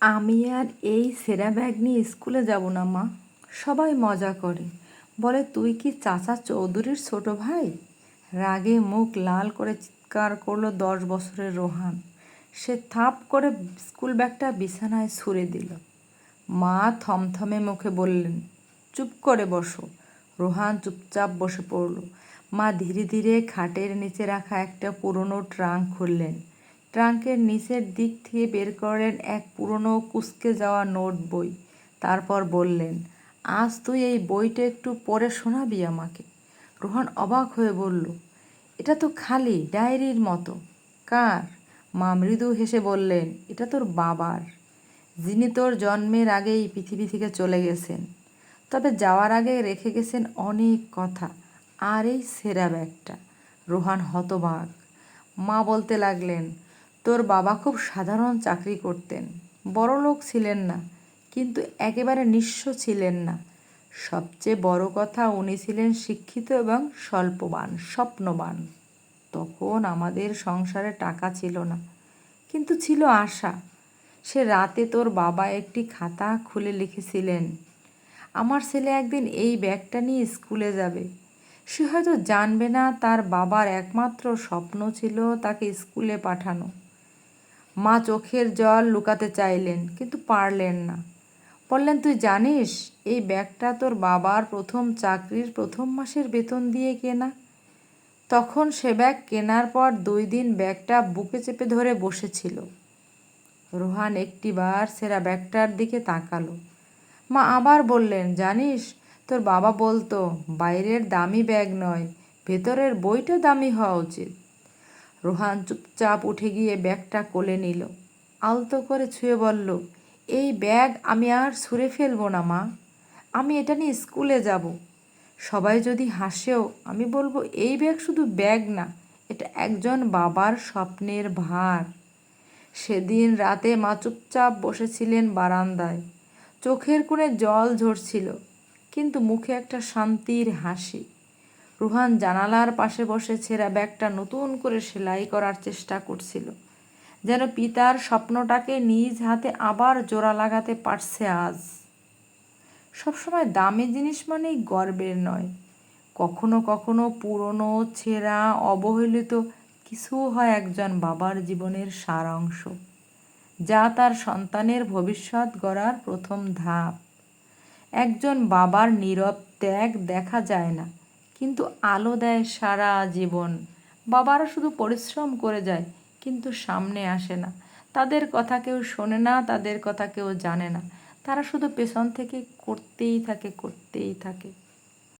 আমি আর এই সেরা ব্যাগ নিয়ে স্কুলে যাব না, মা। সবাই মজা করে। বলে, তুই কি চাচা চৌধুরীর ছোট ভাই? রাগে মুখ লাল করে চিৎকার করল দশ বছরের রোহান। সে থাপ করে স্কুল ব্যাগটা বিছানায় ছুঁড়ে দিল। মা থমথমে মুখে বললেন, চুপ করে বসো। রোহান চুপচাপ বসে পড়ল। মা ধীরে ধীরে খাটের নিচে রাখা একটা পুরনো ট্রাঙ্ক খুললেন। ট্রাঙ্কের নিচের দিক থেকে বের করলেন এক পুরনো কুচকে যাওয়া নোট বই। তারপর বললেন, আজ তুই এই বইটা একটু পড়ে শোনাবি আমাকে? রোহান অবাক হয়ে বলল, এটা তো খালি, ডায়েরির মতো। কার? মা মৃদু হেসে বললেন, এটা তোর বাবার, যিনি তোর জন্মের আগেই পৃথিবী থেকে চলে গেছেন। তবে যাওয়ার আগে রেখে গেছেন অনেক কথা, আর এই সেরা ব্যাগটা। রোহান হতবাক। মা বলতে লাগলেন তোর বাবা খুব সাধারণ চাকরি করতেন। বড় লোক ছিলেন না, কিন্তু একেবারে নিঃস্ব ছিলেন না। সবচেয়ে বড় কথা উনি ছিলেন শিক্ষিত এবং স্বল্পবান, স্বপ্নবান। তখন আমাদের সংসারে টাকা ছিল না, কিন্তু ছিল আশা। সে রাতে তোর বাবা একটি খাতা খুলে লিখেছিলেন, আমার ছেলে একদিন এই ব্যাগটা নিয়ে স্কুলে যাবে। সে হয়তো জানবে না তার বাবার একমাত্র স্বপ্ন ছিল তাকে স্কুলে পাঠানো। মা চোখের জল লুকাতে চাইলেন, কিন্তু পারলেন না। বললেন, তুই জানিস, এই ব্যাগটা তোর বাবার প্রথম চাকরির প্রথম মাসের বেতন দিয়ে কেনা? তখন সে ব্যাগ কেনার পর দুই দিন ব্যাগটা বুকে চেপে ধরে বসেছিল। রোহান একটিবার সেরা ব্যাগটার দিকে তাকালো। মা আবার বললেন, জানিস, তোর বাবা বলতো, বাইরের দামি ব্যাগ নয়, ভেতরের বইটা দামি হওয়া উচিত। রোহান চুপচাপ উঠে গিয়ে ব্যাগটা কোলে নিল। আলতো করে ছুঁয়ে বলল, এই ব্যাগ আমি আর ছুঁড়ে ফেলব না, মা। আমি এটা নিয়ে স্কুলে যাব। সবাই যদি হাসেও, আমি বলব, এই ব্যাগ শুধু ব্যাগ না, এটা একজন বাবার স্বপ্নের ভার। সেদিন রাতে মা চুপচাপ বসেছিলেন বারান্দায়। চোখের কোণে জল ঝরছিল, কিন্তু মুখে একটা শান্তির হাসি। রুহান জানালার পাশে বসে ছেঁড়া ব্যাগটা নতুন করে সেলাই করার চেষ্টা করছিল, যেন পিতার স্বপ্নটাকে নিজ হাতে আবার জোড়া লাগাতে পারছে আজ। সবসময় দামি জিনিস মানেই গর্বের নয়। কখনো কখনো পুরনো ছেঁড়া, অবহেলিত কিছু হয় একজন বাবার জীবনের সারাংশ, যা তার সন্তানের ভবিষ্যৎ গড়ার প্রথম ধাপ। একজন বাবার নীরব ত্যাগ দেখা যায় না কিন্তু আলো দেয় সারা জীবন। বাবারা শুধু পরিশ্রম করে যায়, কিন্তু সামনে আসে না। তাদের কথা কেউ শোনে না, তাদের কথা কেউ জানে না। তারা শুধু পেছন থেকে করতেই থাকে করতেই থাকে।